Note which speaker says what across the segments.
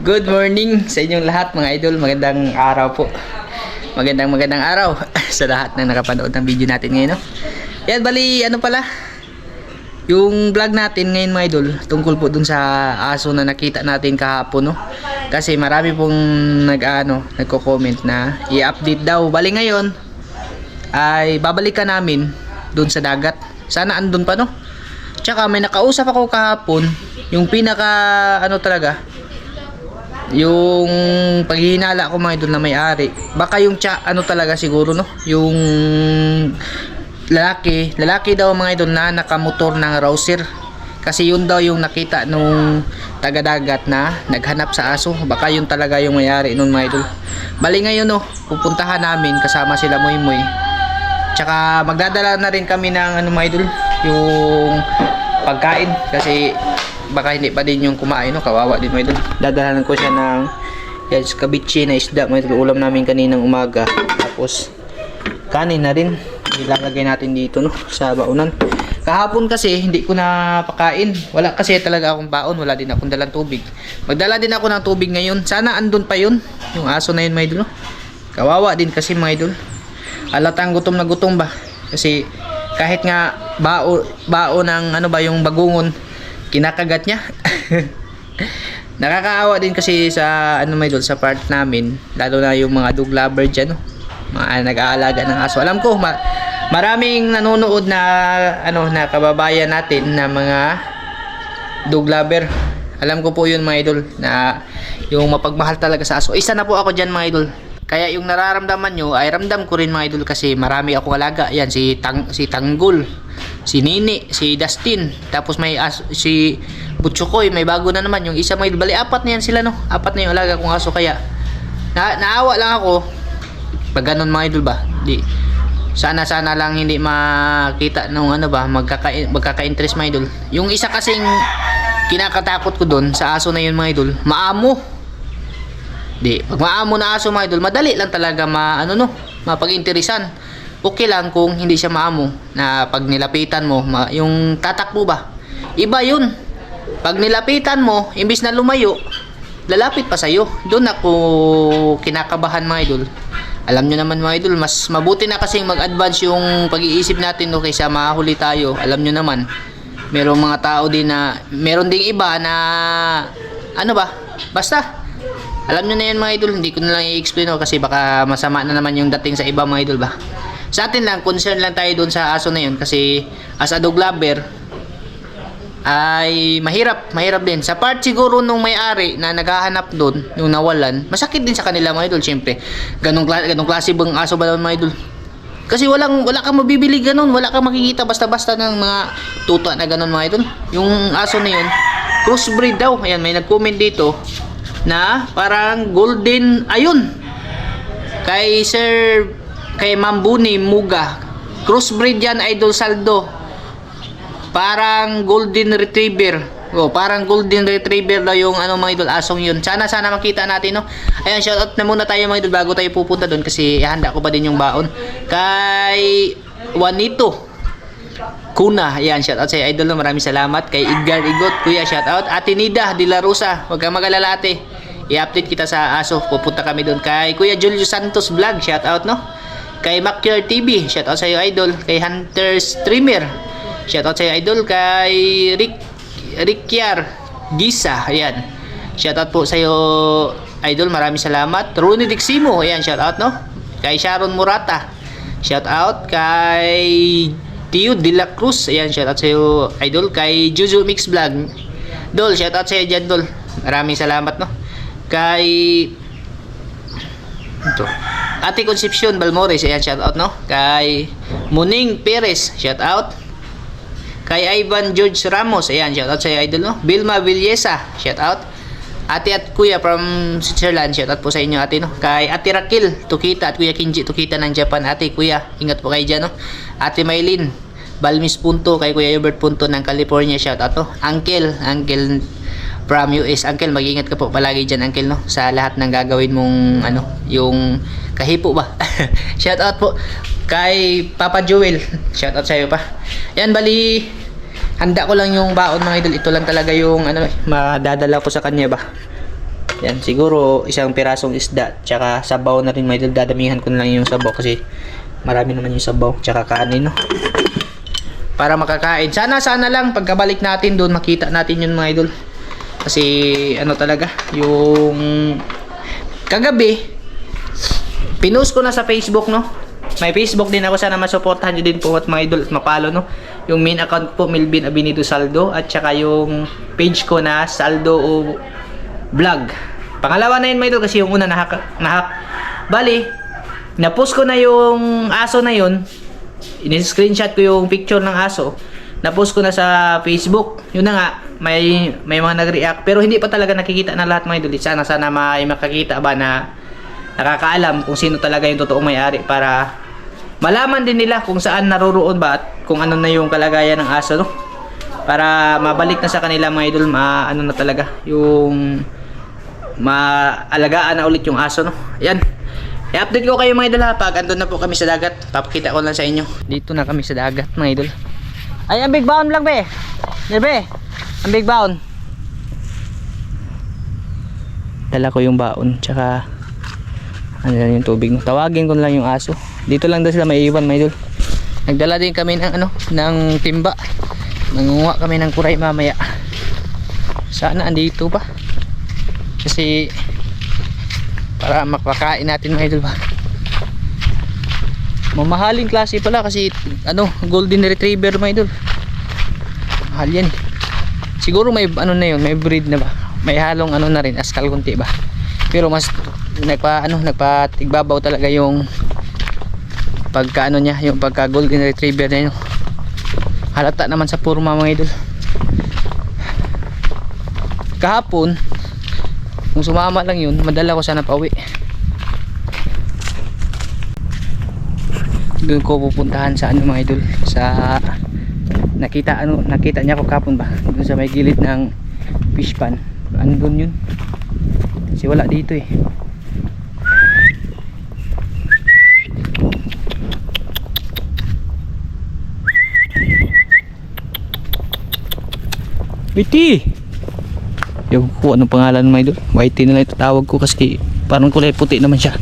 Speaker 1: Good morning sa inyong lahat mga idol. Magandang araw po. Magandang magandang araw sa lahat na nakapanood ng video natin ngayon. No? Yan, bali, ano pala? Yung vlog natin ngayon mga idol, tungkol po dun sa aso na nakita natin kahapon, no? Kasi marami pong nag, ano, nagko-comment na i-update daw. Bali ngayon, ay babalikan namin dun sa dagat. Sana andun pa, no? Tsaka may nakausap ako kahapon, yung pinaka, ano talaga, yung paghihinala ko mga idol na may-ari baka yung tsa, ano talaga siguro no? Yung lalaki lalaki daw mga idol na nakamotor ng rouser. Kasi yun daw yung nakita nung taga-dagat na naghanap sa aso. Baka yun talaga yung may-ari nun mga idol. Bali ngayon no pupuntahan namin kasama sila Moy Moy tsaka magdadala na rin kami ng ano mga idol yung pagkain. Kasi baka hindi pa din yung kumain no? Kawawa din idol dadalhan ko siya ng yan kabichi na isda idol ulam namin kaninang umaga. Tapos kanin na rin. Ilalagay natin dito no? Sa baunan. Kahapon kasi hindi ko na pakain wala kasi talaga akong baon. Wala din akong dalang tubig. Magdala din ako ng tubig ngayon. Sana andun pa yun. Yung aso na yun mga idol kawawa din kasi mga idol. Alatang gutom na gutom ba? Kasi kahit nga bao bao ng ano ba yung bagungon kinakagat niya. Nakakaawa din kasi sa ano may dul sa part namin. Lalo na yung mga dog lover dyan no? mga nag-aalaga ng aso. Alam ko ma- maraming nanonood na ano na kababayan natin na mga dog lover. Alam ko po yun mga idol na yung mapagmahal talaga sa aso. Isa na po ako dyan mga idol kaya yung nararamdaman nyo ay ramdam ko rin mga idol kasi marami akong alaga. Yan si Tang si Tanggol si Nini si Dustin tapos may as, si Butchokoy may bago na naman. Yung isa mga idol bali apat na yan sila no? Apat na yung alaga kong aso. Kaya na, naawa lang ako. Pag ganun mga idol ba? Di sana sana lang hindi makita nung ano ba magkaka magkaka-interest mga idol. Yung isa kasing kinakatakot ko doon sa aso na yun mga idol maamo di pag maamo na aso mga idol madali lang talaga ma ano no mapag-interesan. Okay lang kung hindi siya maamo na pag nilapitan mo ma, yung tatakbo ba? Iba yun. Pag nilapitan mo imbis na lumayo lalapit pa sa'yo. Doon ako kinakabahan mga idol. Alam nyo naman mga idol mas mabuti na kasing mag-advance yung pag-iisip natin no kaysa mahuli tayo. Alam nyo naman merong mga tao din na meron ding iba na ano ba? Basta alam nyo na yan mga idol hindi ko na lang i-explain no, kasi baka masama na naman yung dating sa iba mga idol ba sa atin lang concern lang tayo doon sa aso na yun kasi as a dog lover ay mahirap, mahirap din. Sa part siguro nung may-ari na naghahanap doon, yung nawalan, masakit din sa kanila mga idol, syempre. Ganong, kla- ganong klase bang aso ba naman mga idol? Kasi walang wala kang mabibili ganun, wala kang makikita basta-basta ng mga tuta na ganun mga idol. Yung aso na yun, crossbreed daw. Ayan, may nag-comment dito na parang golden ayun. Kay Sir kay Mambuni Muga. Crossbreed yan idol saldo parang golden retriever. Oh, parang golden retriever daw yung ano mga idol asong yun. Sana sana makita natin no. Ayan, shoutout na muna tayo mga idol bago tayo pupunta doon kasi ihanda ko pa din yung baon. Kay Juanito Kuna, ayan, shoutout sa idol no. Maraming salamat. Kay Edgar Igot, kuya, shoutout. Ate Nida De Rosa, huwag kang mag-alala ate. I-update kita sa aso. Pupunta kami doon. Kay Kuya Julio Santos Vlog, shoutout no. Kay Makyar TV, shoutout sa iyo idol. Kay Hunter Streamer, Shoutout sa iyo, idol kay Rick Rickyar Gisa. Ayan. Shoutout po sa iyo, idol. Maraming salamat. Rooney Diximo. Ayan, shoutout no. Kay Sharon Murata. Shoutout kay Tio De La Cruz. Ayan, shoutout sa iyo, idol. Kay Juju Mix Vlog. Dol, shoutout sa iyo dyan, Dol. Maraming salamat no. Kay ito. Ate Concepcion Balmores, ayan, shoutout no. Kay Muning Perez, shoutout. Kay Ivan George Ramos, ayan, shoutout sa iyo, idol, no? Vilma Villesa, shoutout. Ate at kuya from Switzerland, shoutout po sa inyo, ate, no? Kay Ate Rakil, Tukita, at kuya Kinji, Tukita ng Japan, ate, kuya, ingat po kayo dyan, no? Ate Maylin, Balmis Punto, kay kuya Hubert Punto ng California, shoutout, no? Uncle, Uncle from US, Uncle, mag-ingat ka po palagi dyan, Uncle, no? Sa lahat ng gagawin mong, ano, yung kahipo ba? shoutout po kay Papa Joel, shoutout sa iyo pa. Yan, bali, handa ko lang yung baon mga idol. Ito lang talaga yung ano, madadala ko sa kanya ba. Yan, siguro isang pirasong isda, tsaka sabaw na rin may idol. Dadamihan ko na lang yung sabaw kasi marami naman yung sabaw, tsaka kanin, no? Para makakain. Sana, sana lang, pagkabalik natin doon, makita natin yun mga idol. Kasi, ano talaga, yung kagabi, pinost ko na sa Facebook, no? May Facebook din ako, sana masuportahan nyo din po at mga idol at mapalo, no? Yung main account po, Melvin Abinido Saldo, at saka yung page ko na Saldo o Vlog. Pangalawa na yun, mga idol, kasi yung una nahak, nahak. Bali, na-post ko na yung aso na yun, in-screenshot ko yung picture ng aso, na-post ko na sa Facebook. Yun na nga, may may mga nag-react pero hindi pa talaga nakikita na lahat mga idol. Sana sana may makakita ba na nakakaalam kung sino talaga yung totoong may-ari para malaman din nila kung saan naroroon ba at kung ano na yung kalagayan ng aso no. Para mabalik na sa kanila mga idol, ma ano na talaga yung maalagaan na ulit yung aso no. Yan. I-update ko kayo mga idol ha pag andun na po kami sa dagat. Papakita ko lang sa inyo. Dito na kami sa dagat mga idol. Ay, ang big bound lang be. Be, ang big bound. Dala ko yung baon tsaka ano yan yung tubig. Tawagin ko lang yung aso. Dito lang daw sila maiiwan mga idol. Nagdala din kami ng ano, ng timba. Nangunguha kami ng kuray mamaya. Sana andito pa. Kasi para makakain natin mga idol ba mamahaling klase pala kasi ano golden retriever mga idol. Mahal yan. Siguro may ano na yun may breed na ba? May halong ano na rin askal kunti ba? Pero mas nagpa ano nagpa tigbabaw talaga yung pagka ano niya yung pagka golden retriever na yun halata naman sa purma mga idol. Kahapon kung sumama lang yun madala ko sana pauwi doon ko pupuntahan sa ano mga idol sa nakita ano nakita niya ko kapon ba doon sa may gilid ng fish pan ano doon yun kasi wala dito eh Biti! Yung ko anong pangalan mo idol? Whitey na lang itatawag ko kasi parang kulay puti naman siya.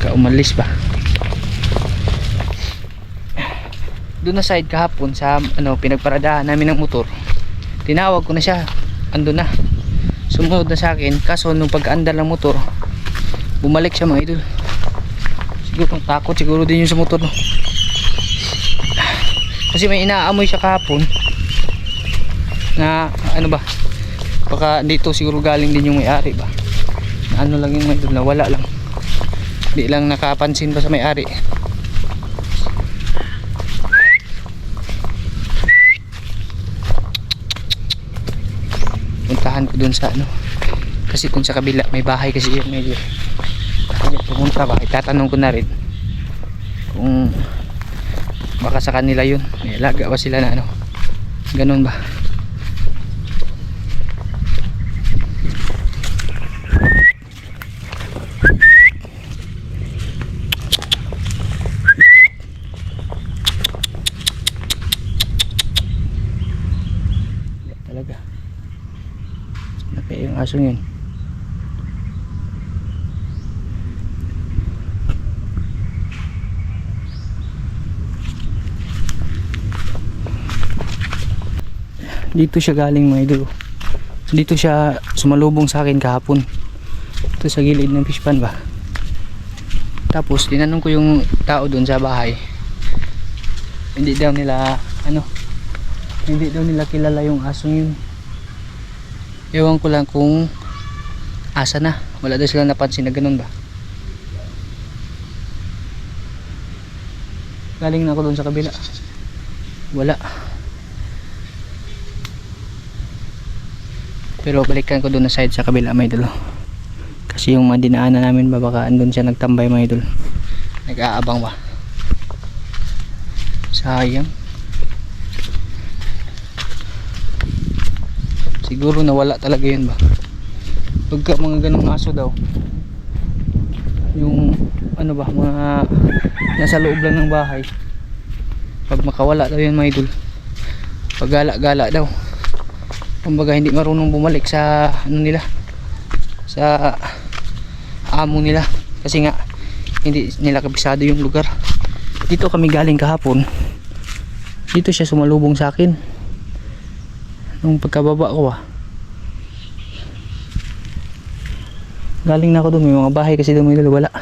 Speaker 1: Ka umalis ba? Doon na side kahapon sa ano pinagparadahan namin ng motor. Tinawag ko na siya. Ando na. Sumunod na sa akin. Kaso nung pag-andar ng motor bumalik siya mga idol. Siguro takot siguro din yung sa motor no? Kasi may inaamoy siya kahapon na ano ba baka dito siguro galing din yung may-ari ba? Ano lang yung mga idol na wala lang. Di lang nakapansin pa sa may-ari dun sa ano. Kasi kung sa kabila may bahay kasi yun medyo kaya pumunta ba itatanong ko na rin kung baka sa kanila yun. May alaga ba sila na ano? Ganun ba Wala talaga asong yun. Dito siya galing mga idol. Dito siya sumalubong sa akin kahapon. Ito sa gilid ng fish pan ba? Tapos tinanong ko yung tao doon sa bahay. Hindi daw nila ano hindi daw nila kilala yung asong yun ewan ko lang kung asa na. Wala daw sila napansin na ganun ba? Galing na ako doon sa kabila. Wala. Pero balikan ko doon na side sa kabila may idol. Kasi yung mga dinaanan namin ba baka andun siya nagtambay mga idol. Nag-aabang ba? Sayang siguro nawala talaga yun ba? Pagka mga ganong aso daw yung ano ba mga nasa loob lang ng bahay pag makawala daw yun mga idol pag gala gala daw. Kumbaga hindi marunong bumalik sa ano nila sa amo nila. Kasi nga hindi nila kabisado yung lugar. Dito kami galing kahapon. Dito siya sumalubong sa akin. Nung pagkababa ko ah galing na ako doon may mga bahay kasi doon may wala.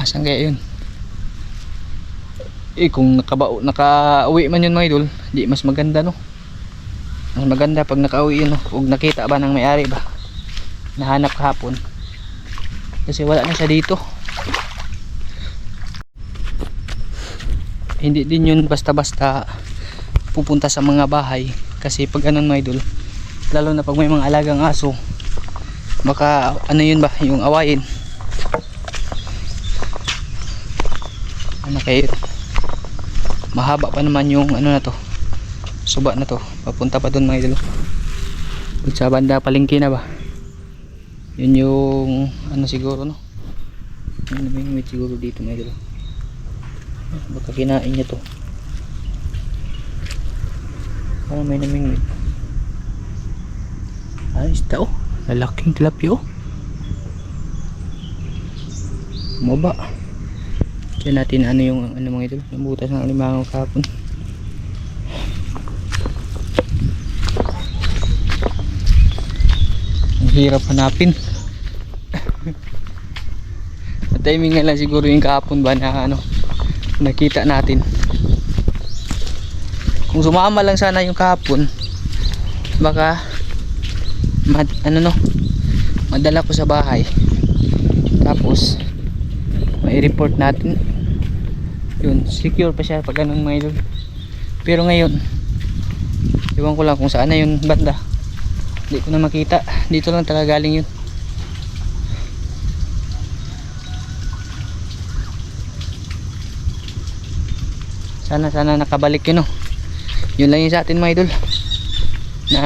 Speaker 1: Asan kaya yun? Eh kung nakabao nakauwi man yun mga idol di mas maganda no? Mas maganda pag nakauwi yun no? Huwag nakita ba ng may-ari ba? Nahanap kahapon. Kasi wala na siya dito. Hindi din yun basta basta pupunta sa mga bahay. Kasi pag ganun mga idol lalo na pag may mga alagang aso. Baka ano yun ba yung awayin. Ano kayo mahaba pa naman yung ano na to suba na to. Papunta pa dun mga idol. Dun sa banda palengke na ba? Yun yung ano siguro no? Ano may may siguro dito mga idol? Baka kinain niya to. Parang may namingwit ah isda oh lalaking tilapia oh. Maba Diyan natin ano yung ano mga idol yung butas ng alimango kahapon. Ang hirap hanapin. Timing nga lang siguro yung kahapon ba na ano nakita natin. Kung sumama lang sana yung kahapon baka mad, ano no? Madala ko sa bahay. Tapos may report natin. Yun secure pa siya pag ganun mga idol. Pero ngayon iwan ko lang kung saan na yung banda. Hindi ko na makita. Dito lang talaga galing yun. Sana sana nakabalik yun oh. yun lang yun sa atin mga idol. Na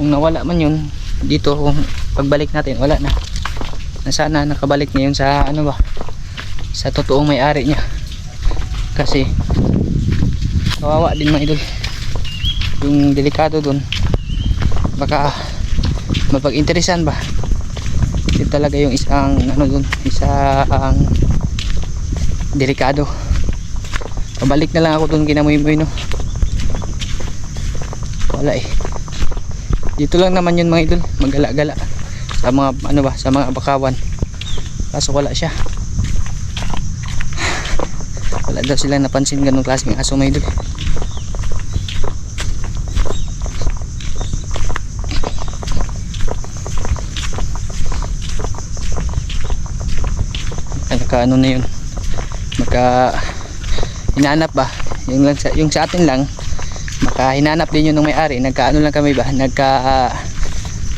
Speaker 1: kung nawala man yun dito kung pagbalik natin wala na. Na sana nakabalik niya yun sa ano ba sa totoong may-ari niya. Kasi kawawa din mga idol. Yung delikado dun baka mapag-interesan ba? Yun talaga yung isang ano dun isang delikado. Pabalik na lang ako dun kinamoy-moy no? Wala eh dito lang naman yun mga idol. Magala-gala. Sa mga ano ba sa mga bakawan. Kaso wala siya. Wala daw sila napansin ganong klaseng aso mga idol. Nagka ano na yun. Magka hinanap ba? Yung, lang sa, yung sa atin lang maka hinanap din yun ng may-ari. Nagka ano lang kami ba? Nagka ah,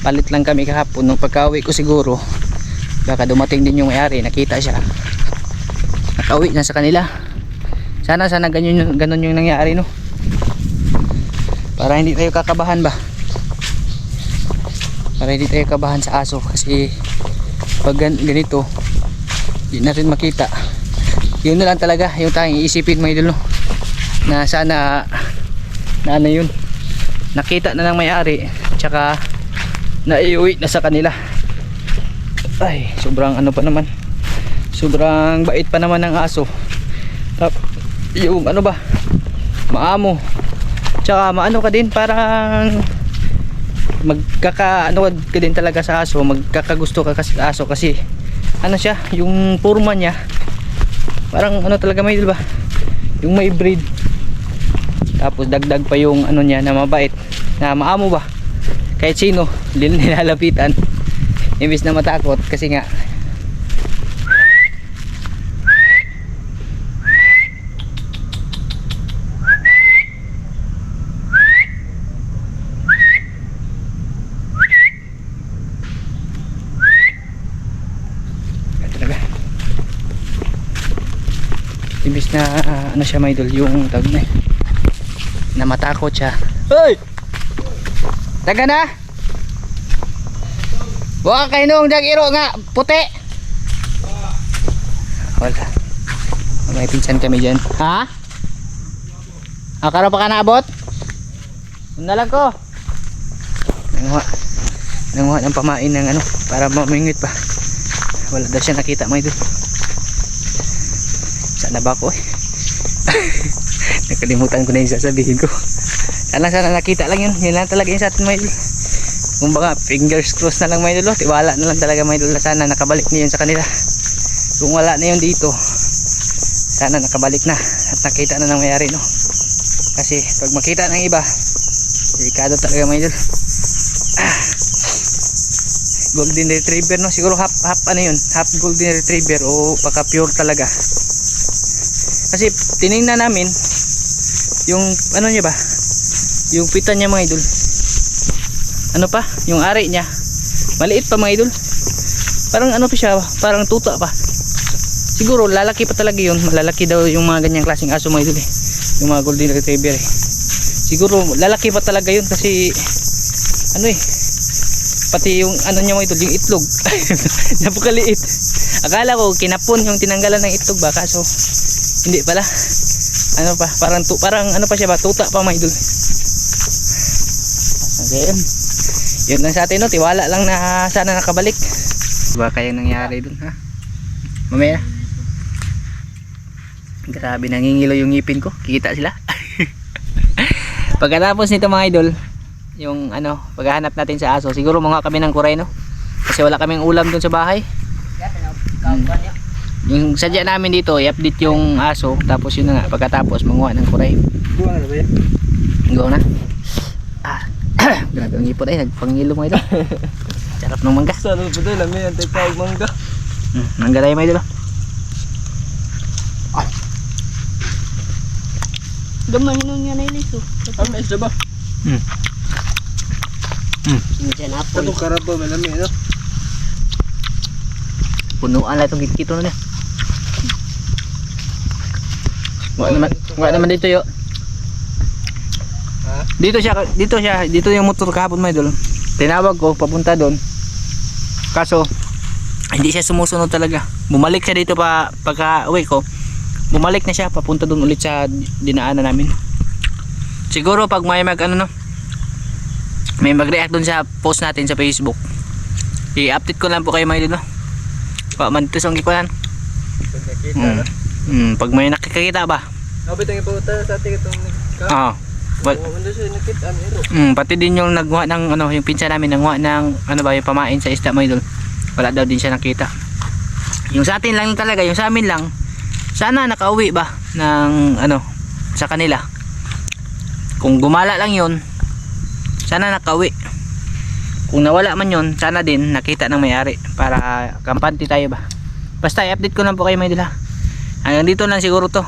Speaker 1: palit lang kami kahapon. Nung pagka-uwi ko siguro baka dumating din yung may-ari. Nakita siya. Nakauwi na sa kanila. Sana sana ganyan ganun yung nangyari no? Para hindi tayo kakabahan ba? Para hindi tayo kabahan sa aso. Kasi pag gan- ganito hindi natin makita. Yun na lang talaga yung tanging iisipin mga idol no? Na sana na ano yun? Nakita na ng may-ari tsaka naiuwi na sa kanila. Ay sobrang ano pa naman. Sobrang bait pa naman ng aso. Yung ano ba? Maamo. Tsaka maano ka din parang magkaka ano ka din talaga sa aso magkakagusto ka kasi sa aso kasi ano siya yung purma niya parang ano talaga may ba? Yung may breed tapos dagdag pa yung ano niya na mabait. Na maamo ba? Kahit sino nilalapitan. Imbis na matakot kasi nga. Imbis na ah, ano siya mga idol yung tawag na eh, na matakot siya. Hoy! Taga na! Buka kayo nung dagiro nga puti. Wala. May pinsan kami dyan. Ha? akara pa ka naabot? na lang ko. Nanguha. Nanguha ng pamain ng ano para mamingwit pa. Wala daw siya nakita mga idol sana ba ako eh nakalimutan ko na yung sasabihin ko. Sana sana nakita lang yun. Yun lang talaga yun sa atin mga idol kung baka fingers crossed na lang mga idol tiwala na lang talaga mga idol na sana nakabalik na yun sa kanila. Kung wala na yun dito sana nakabalik na. At nakita na ng mayari no? Kasi pag makita ng iba delikado talaga mga idol ah. golden retriever no? Siguro half half ano yun? Half golden retriever o baka pure talaga. Kasi tiningnan namin yung ano niya ba? Yung pitan niya mga idol. Ano pa? Yung ari niya. Maliit pa mga idol. Parang ano pa siya? Parang tuta pa. Siguro lalaki pa talaga yun. Malalaki daw yung mga ganyang klaseng aso mga idol eh. Yung mga golden retriever eh. Siguro lalaki pa talaga yun kasi ano eh. Pati yung ano niya mga idol yung itlog. Napakaliit. Akala ko kinapon yung tinanggalan ng itlog ba? Kaso hindi pala ano pa? Parang tu, parang ano pa siya ba? Tuta pa mga idol. Okay yun lang sa atin no? Tiwala lang na sana nakabalik. Ba kayang nangyari dun ha? Mamaya. Grabe nangingilo yung ngipin ko. Kikita sila. Pagkatapos nito mga idol yung ano paghahanap natin sa aso siguro mga kami ng kuray no? Kasi wala kaming ulam dun sa bahay. Hmm. Yung sadya namin dito i-update yung aso tapos yun na nga pagkatapos manguha ng kuray
Speaker 2: Buwan na ba yan?
Speaker 1: go na ah grabe ang ipot ay nagpangilo mo ito sarap ng mangga
Speaker 2: Sa ano ba tayo? Lami ang taytawag mangga.
Speaker 1: hmm, mangga tayo may dito
Speaker 3: Gaman nun nga na iliso.
Speaker 2: Ah, may isa ba?
Speaker 3: Diyan na po.
Speaker 2: Katong karabo, may lami, no?
Speaker 1: Punuan lang itong kito na niya wala naman wala naman dito yo. Dito siya dito siya dito yung motor kahapon may idol. Tinawag ko papunta doon. Kaso hindi siya sumusunod talaga. Bumalik siya dito pa pagka uwi ko bumalik na siya papunta doon ulit sa dinaanan namin. Siguro pag may mag ano no? May mag react doon sa post natin sa facebook. I-update ko lang po kayo mga idol no pa man ito sa gikunan
Speaker 2: Pagkakita,
Speaker 1: mm. mm, pag may nakikita ba
Speaker 2: Kapit ang ipabuta sa ating itong nagka.
Speaker 1: ah But-
Speaker 2: Oo, nakita, ano,
Speaker 1: Mm, pati din yung nagwa ng ano, yung pinsan namin nagwa ng ano ba yung pamain sa isda mga idol. Wala daw din siya nakita. Yung sa atin lang talaga, yung sa amin lang. Sana nakauwi ba ng ano sa kanila. Kung gumala lang yun, sana nakauwi. Kung nawala man yun, sana din nakita ng may-ari para kampante tayo ba. Basta i-update ko lang po kayo mga idol ha. Hanggang dito lang siguro to.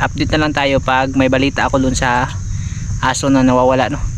Speaker 1: Update na lang tayo pag may balita ako dun sa aso na nawawala no